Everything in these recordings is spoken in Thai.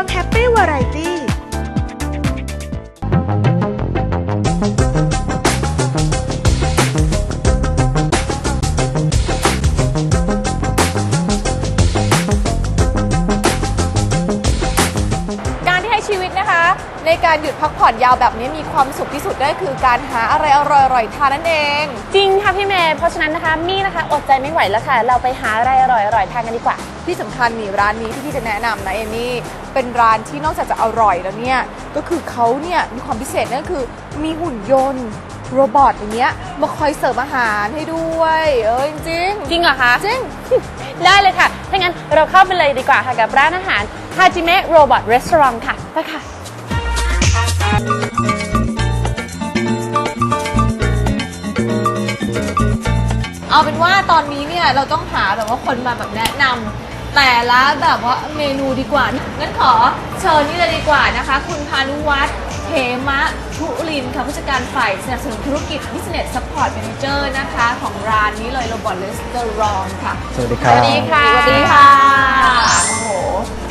วง Happy Variety การที่ให้ชีวิตนะคะ ในการหยุดพักผ่อนยาวแบบนี้มีความสุขที่สุดได้คือการหาอะไรอร่อยๆทานนั่นเอง จริงค่ะพี่เมย์เพราะฉะนั้นนะคะมี่นะคะอดใจไม่ไหวแล้วค่ะ เราไปหาอะไรอร่อยๆทานกันดีกว่า ที่สำคัญนี่ร้านนี้ที่พี่จะแนะนำนะเอมี่เป็นร้านที่นอกจากจะอร่อยแล้วเนี่ยก็คือเขาเนี่ยมีความพิเศษนั่นก็คือมีหุ่นยนต์โรบอทอย่างเงี้ยมาคอยเสิร์ฟอาหารให้ด้วยเออจริงจริงเหรอคะจริง ได้เลยค่ะ ถ้างั้นเราเข้าไปเลยดีกว่าค่ะกับร้านอาหารฮาจิเมะโรบอทรีสอร์ทค่ะไปค่ะเอาเป็นว่าตอนนี้เนี่ยเราต้องหาแบบว่าคนมาแบบแนะนำ แต่ละแบบว่าเมนูดีกว่า งั้นขอเชิญนี่เลยดีกว่านะคะ คุณพานุวัฒน์เขมะทุลินค่ะผู้จัดการฝ่ายสนับสนุนธุรกิจ Business Support Manager นะคะ ของร้านนี้เลย Robot Restaurant ค่ะ สวัสดีครับ สวัสดีค่ะ สวัสดีค่ะ โอ้โห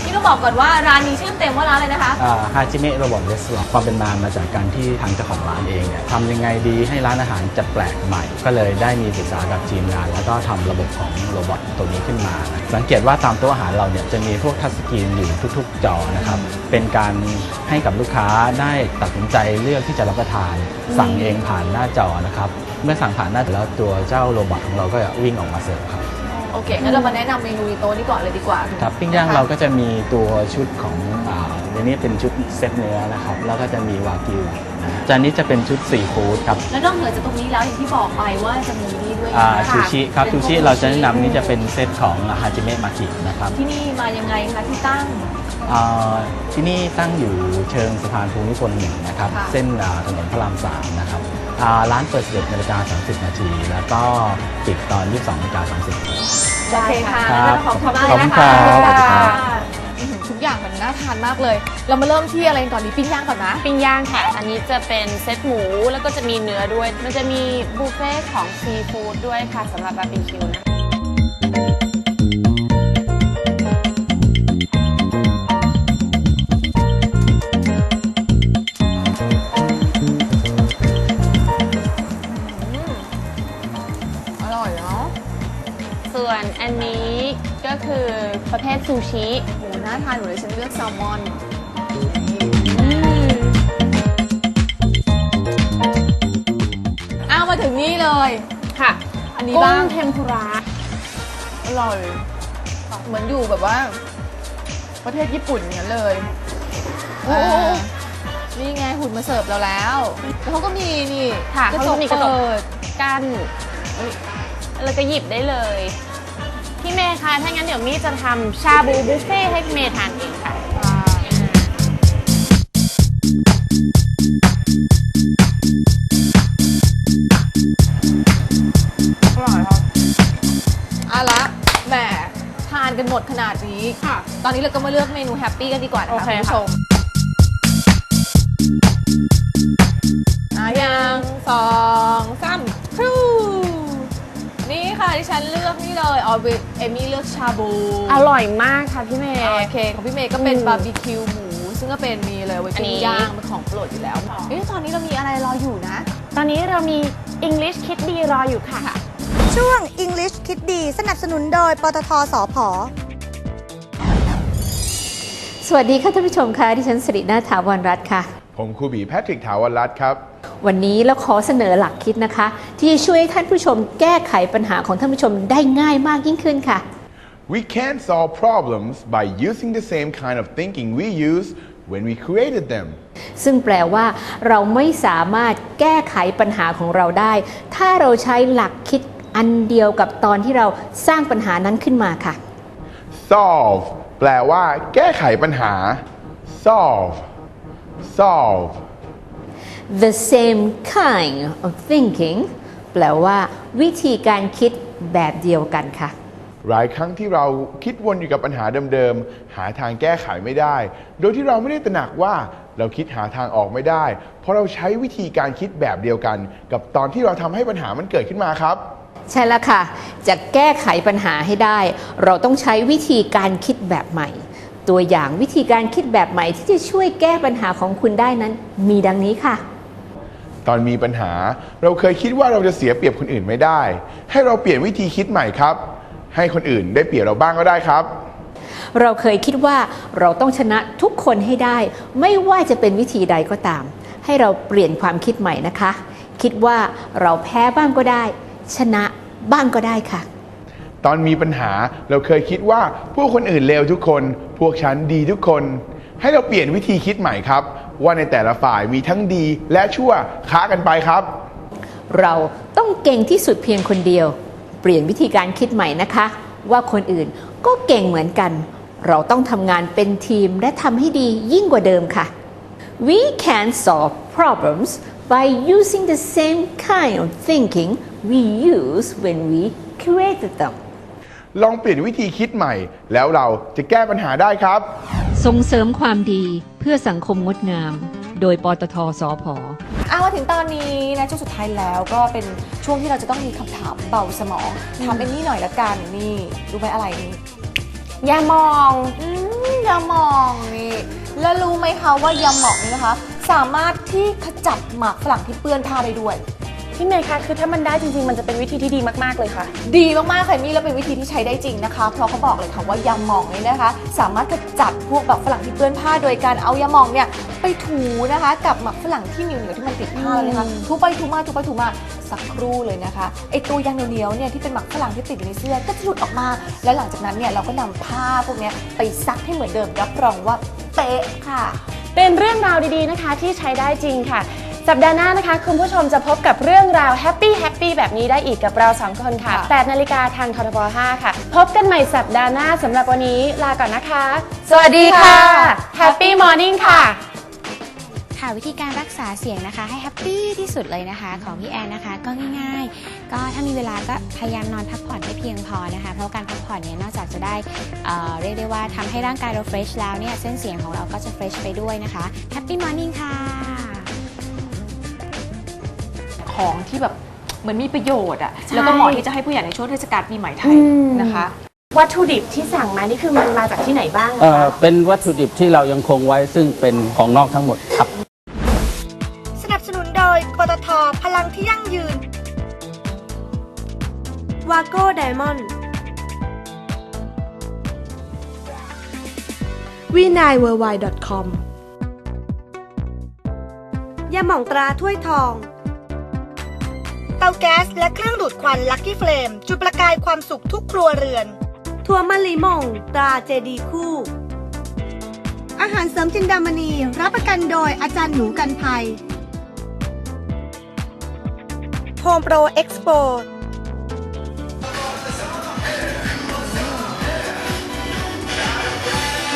นี่ต้องบอกก่อนว่าร้านนี้ชื่อเต็มว่าร้านอะไรนะคะ ฮาจิเมะโรบอทเรส a อ r ความเป็นมามาจากการที่ทางเจ้าของร้านเองเนี่ยทำยังไงดีให้ร้านอาหารจะแปลกใหม่ ก็เลยได้มีปรึกษากับทีมงาน แล้วก็ทำระบบของโรบอทตัวนี้ขึ้นมานะสังเกตว่าตามโต๊ะอาหารเราเนี่ยจะมีพวกทัชสกรีนอยู่ทุกๆ จอนะครับเป็นการให้กับลูกค้าได้ตัดสินใจเลือกที่จะรับประทาน สั่งเองผ่านหน้าจอนะครับเมื่อสั่งผ่านหน้าจอแล้วตัวเจ้าโรบอทของเราก็จะวิ่งออกมาเสิร์ฟครับ โอเคงั้นเรามาแนะนำเมนูในโต๊ะนี้ก่อนเลยดีกว่าครับปิ้งย่างเราก็จะมีตัวชุดของอ่าเดี๋ยวนี้เป็นชุดเซตเนื้อนะครับ แล้วก็จะมีวากิวนะจานนี้จะเป็นชุดซีฟู้ดครับแล้วนอกเหนือจากตรงนี้แล้วอย่างที่บอกไปว่าจะมีนี่ด้วยอ่านะคะชูชิครับป็ชูพวกชิเราจะแนะนำนี่จะเป็นเซตของฮาจิเมะมากินะครับที่นี่มายังไงคะที่ตั้ง อ่าที่นี่ตั้งอยู่เชิงสะพานภูมิพลหนึ่งนะครับ ค่ะ เส้นอ่าถนนพระรามสามนะครับอ่าร้านเปิด11นาฬิกา30 นาที แล้วก็ปิดตอน 22นาฬิกา30 โอเคค่ะครับขอบคุณมากขอบเลยคุณนะคะครับขอบคุณครัค่ะบอื้อหือทุกอย่างมันน่าทานมากเลย เรามาเริ่มที่อะไรก่อนดีปิ้งย่างก่อนนะ ปิ้งย่างค่ะ อันนี้จะเป็นเซตหมูแล้วก็จะมีเนื้อด้วย มันจะมีบุฟเฟ่ของซีฟู้ดด้วยค่ะสำหรับบาร์บีคิวนะ อร่อยเนาะ ส่วนอันนี้ก็คือประเภทซูชิหมูน่าทานหนูเลยฉันเลือกแซลมอนอ้าวมาถึงนี่เลย ค่ะอันนี้กุ้บ้างงเทมปุระอร่อย เหมือนอยู่แบบว่า ประเทศญี่ปุ่นอย่างนั้นเลยโอ้อ่านี่ไงหุ่นมาเสิร์ฟเราแล้วแล้วเขาก็มีนี่ค่ะเขาจะมีกระจก เปิด กั้น แล้วก็หยิบได้เลย พี่เมย์คะ ถ้างั้นเดี๋ยวมี่จะทำชาบูบุฟเฟ่ให้พี่เมย์ทานเองค่ะ อร่อยครับเอาละแหมทานกันหมดขนาดนี้ ค่ะ ตอนนี้เราก็มาเลือกเมนูแฮปปี้กันดีกว่านะคะโอเคคุณผู้ชมอะยังสองสามครูนี่ค่ะ ที่ฉันเลือกนี่เลยออเอมี่เลือกชาบูอร่อยมากค่ะพี่เมย์โอเคของพี่เมย์ก็เป็นอืมบาร์บีคิวหมู ซึ่งก็เป็นมีเลยไว้อันปิ้นี้งย่างเป็นของโปรดอยู่แล้วเอ๊ะตอนนี้เรามีอะไรรออยู่นะ ตอนนี้เรามี English Kid ดีรออยู่ค่ะ ช่วง English คิดดีสนับสนุนโดยปตทสพสวัสดีค่ะท่านผู้ชมค่ะดิฉันสิรินาถาวรรัตน์ค่ะ ผมครูบีแพทริกถาวรรัตน์ครับ วันนี้เราขอเสนอหลักคิดนะคะ ที่จะช่วยให้ท่านผู้ชมแก้ไขปัญหาของท่านผู้ชมได้ง่ายมากยิ่งขึ้นค่ะ We can solve problems by using the same kind of thinking we used when we created them ซึ่งแปลว่า เราไม่สามารถแก้ไขปัญหาของเราได้ ถ้าเราใช้หลักคิดอันเดียวกับตอนที่เราสร้างปัญหานั้นขึ้นมาค่ะ solve แปลว่า แก้ไขปัญหา solve solve the same kind of thinking แปลว่า วิธีการคิดแบบเดียวกันค่ะ หลายครั้งที่เราคิดวนอยู่กับปัญหาเดิมๆ หาทางแก้ไขไม่ได้ โดยที่เราไม่ได้ตระหนักว่าเราคิดหาทางออกไม่ได้ เพราะเราใช้วิธีการคิดแบบเดียวกัน กับตอนที่เราทำให้ปัญหามันเกิดขึ้นมาครับ ใช่แล้วค่ะ จะแก้ไขปัญหาให้ได้ เราต้องใช้วิธีการคิดแบบใหม่ ตัวอย่างวิธีการคิดแบบใหม่ที่จะช่วยแก้ปัญหาของคุณได้นั้น มีดังนี้ค่ะ ตอนมีปัญหา เราเคยคิดว่าเราจะเสียเปรียบคนอื่นไม่ได้ ให้เราเปลี่ยนวิธีคิดใหม่ครับ ให้คนอื่นได้เปรียบเราบ้างก็ได้ครับ เราเคยคิดว่าเราต้องชนะทุกคนให้ได้ ไม่ว่าจะเป็นวิธีใดก็ตาม ให้เราเปลี่ยนความคิดใหม่นะคะ คิดว่าเราแพ้บ้างก็ได้ ชนะบ้างก็ได้ค่ะ ตอนมีปัญหาเราเคยคิดว่าพวกคนอื่นเลวทุกคน พวกฉันดีทุกคน ให้เราเปลี่ยนวิธีคิดใหม่ครับ ว่าในแต่ละฝ่ายมีทั้งดีและชั่วค้ากันไปครับ เราต้องเก่งที่สุดเพียงคนเดียว เปลี่ยนวิธีการคิดใหม่นะคะ ว่าคนอื่นก็เก่งเหมือนกัน เราต้องทำงานเป็นทีมและทำให้ดียิ่งกว่าเดิมค่ะ We can solve problems by using the same kind of thinking we use when we created them ลองเปลี่ยนวิธีคิดใหม่ แล้วเราจะแก้ปัญหาได้ครับ ส่งเสริมความดีเพื่อสังคมงดงาม โดยปตทสพเอามาถึงตอนนี้นะช่วงสุดท้ายแล้วก็เป็นช่วงที่เราจะต้องมีคำถามเบาสมองถามเอ็นนี่หน่อยละกันนี่รู้ไหมอะไรนี่ยามองอืมยามองนี่แล้วรู้ไหมคะว่ายาหมองนี่นะคะ สามารถที่ขจัดหมากฝรั่งที่เปื้อนผ้าได้ด้วย พี่เมย์คะคือถ้ามันได้จริงๆ มันจะเป็นวิธีที่ดีมากๆเลยค่ะ ดีมากๆค่ะมี่แล้วเป็นวิธีที่ใช้ได้จริงนะคะ เพราะเขาบอกเลยค่ะว่ายาหมองนี่นะคะ สามารถขจัดพวกแบบฝรั่งที่เปื้อนผ้า โดยการเอายาหมองเนี่ยไปถูนะคะ กับหมักฝรั่งที่เหนียวๆที่มันติดผ้าเลยนะคะถูไปถูมาถูไปถูมาสักครู่เลยนะคะไอตัวยางเหนียวๆเนี่ยที่เป็นหมักฝรั่งที่ติดอยู่ในเสื้อก็จะหลุดออกมา แล้วหลังจากนั้นเนี่ยเราก็นำผ้าพวกเนี้ยไปซักให้เหมือนเดิมรับรองว่าเป๊ะค่ะ เป็นเรื่องราวดีๆนะคะที่ใช้ได้จริงค่ะ สัปดาห์หน้านะคะ คุณผู้ชมจะพบกับเรื่องราวแฮปปี้แฮปปี้แบบนี้ได้อีกกับเราสองคนค่ะค่ะ8นาฬิกาทางททบ5ค่ะ พบกันใหม่สัปดาห์หน้าสำหรับวันนี้ลาก่อนนะคะ สวัสดีค่ะแฮปปี้มอร์นิ่งค่ะค่ะวิธีการรักษาเสียงนะคะ ให้แฮปปี้ที่สุดเลยนะคะ ของพี่แอนนะคะ ก็ง่ายๆ ก็ถ้ามีเวลาก็พยายามนอนพักผ่อนให้เพียงพอนะคะ เพราะการพักผ่อนเนี่ยนอกจากจะได้เอ่อเรียกได้ว่าทำให้ร่างกายเราเฟรชแล้วเนี่ยเส้นเสียงของเราก็จะเฟรชไปด้วยนะคะแฮปปี้มอร์นิ่งค่ะ ของที่แบบเหมือนมีประโยชน์อะแล้วก็เหมาะที่จะให้ผู้ใหญ่ในช่วงเทศกาลปีใหม่ไทยนะคะ วัตถุดิบที่สั่งมานี่คือมันมาจากที่ไหนบ้างอะเอ่อคะ เป็นวัตถุดิบที่เรายังคงไว้ซึ่งเป็นของนอกทั้งหมดครับ สนับสนุนโดยปตทพลังที่ยั่งยืน วาโก้ไดมอนด์วีนายเวอร์ไวดอทคอมยาหม่องตราถ้วยทอง เตาแก๊สและเครื่องดูดควันลั c กี้เฟลมจุดประกายความสุขทุกครัวเรือน ทัวร์มะลิมงตราเจดีคู่ อาหารเสริมจินดามณีรับประกันโดยอาจารย์หนูกันภัยโฮมโปรเอ็กซ์โป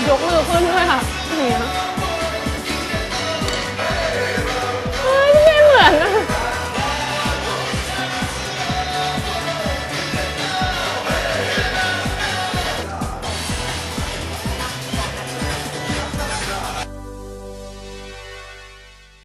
ยกมือขึ้นด้วยค่ะ